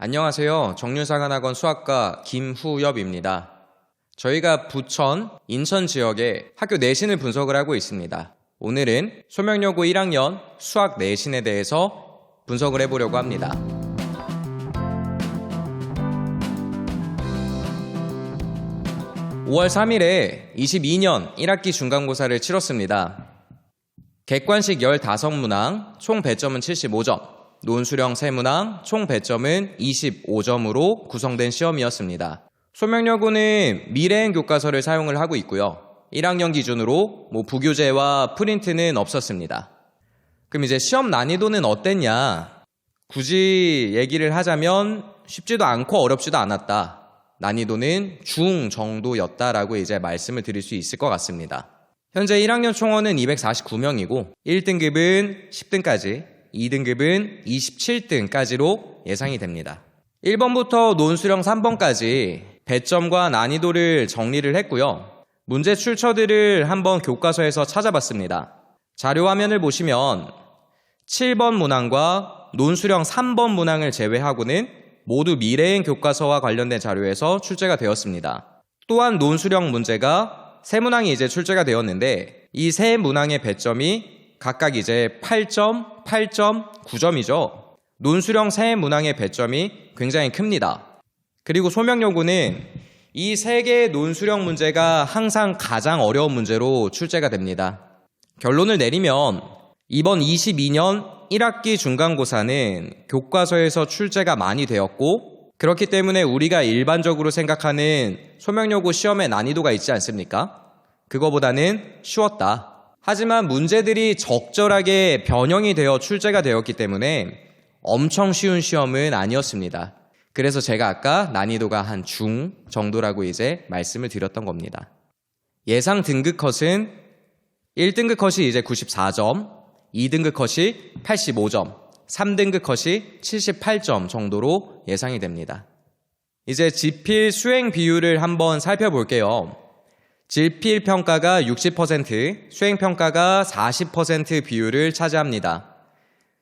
안녕하세요. 정류상한학원 수학과 김후엽입니다. 저희가 부천, 인천 지역의 학교 내신을 분석을 하고 있습니다. 오늘은 소명여고 1학년 수학 내신에 대해서 분석을 해보려고 합니다. (5월 3일에) (22년) 1학기 중간고사를 치렀습니다. 객관식 15문항, 총 배점은 75점, 논수령 3문항, 총 배점은 25점으로 구성된 시험이었습니다. 소명여고는 미래행 교과서를 사용을 하고 있고요. 1학년 기준으로 뭐 부교재와 프린트는 없었습니다. 그럼 이제 시험 난이도는 어땠냐? 굳이 얘기를 하자면 쉽지도 않고 어렵지도 않았다. 난이도는 중 정도였다라고 이제 말씀을 드릴 수 있을 것 같습니다. 현재 1학년 총원은 249명이고 1등급은 10등까지, 2등급은 27등까지로 예상이 됩니다. 1번부터 논수령 3번까지 배점과 난이도를 정리를 했고요. 문제 출처들을 한번 교과서에서 찾아봤습니다. 자료 화면을 보시면 7번 문항과 논수령 3번 문항을 제외하고는 모두 미래행 교과서와 관련된 자료에서 출제가 되었습니다. 또한 논수령 문제가 세 문항이 이제 출제가 되었는데 이 세 문항의 배점이 각각 이제 8점, 8점, 9점이죠. 논수령 세 문항의 배점이 굉장히 큽니다. 그리고 소명여고는 이 세 개의 논수령 문제가 항상 가장 어려운 문제로 출제가 됩니다. 결론을 내리면 이번 22년 1학기 중간고사는 교과서에서 출제가 많이 되었고 그렇기 때문에 우리가 일반적으로 생각하는 소명여고 시험의 난이도가 있지 않습니까? 그거보다는 쉬웠다. 하지만 문제들이 적절하게 변형이 되어 출제가 되었기 때문에 엄청 쉬운 시험은 아니었습니다. 그래서 제가 아까 난이도가 한 중 정도라고 이제 말씀을 드렸던 겁니다. 예상 등급 컷은 1등급 컷이 이제 94점, 2등급 컷이 85점, 3등급 컷이 78점 정도로 예상이 됩니다. 이제 지필 수행 비율을 한번 살펴볼게요. 질필 평가가 60%, 수행 평가가 40% 비율을 차지합니다.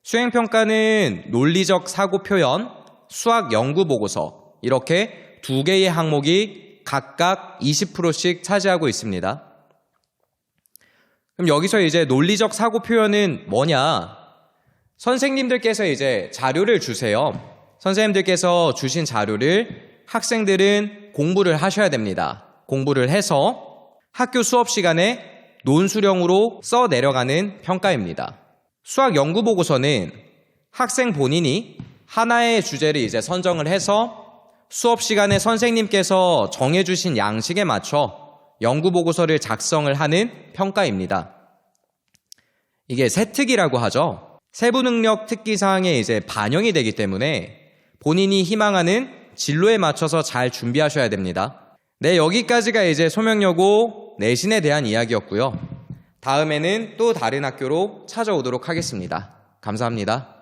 수행 평가는 논리적 사고 표현, 수학 연구 보고서 이렇게 두 개의 항목이 각각 20%씩 차지하고 있습니다. 그럼 여기서 이제 논리적 사고 표현은 뭐냐? 선생님들께서 이제 자료를 주세요. 선생님들께서 주신 자료를 학생들은 공부를 하셔야 됩니다. 공부를 해서 학교 수업 시간에 논수령으로 써 내려가는 평가입니다. 수학 연구 보고서는 학생 본인이 하나의 주제를 이제 선정을 해서 수업 시간에 선생님께서 정해주신 양식에 맞춰 연구 보고서를 작성을 하는 평가입니다. 이게 세특이라고 하죠. 세부 능력 특기 사항에 이제 반영이 되기 때문에 본인이 희망하는 진로에 맞춰서 잘 준비하셔야 됩니다. 네, 여기까지가 이제 소명여고 내신에 대한 이야기였고요. 다음에는 또 다른 학교로 찾아오도록 하겠습니다. 감사합니다.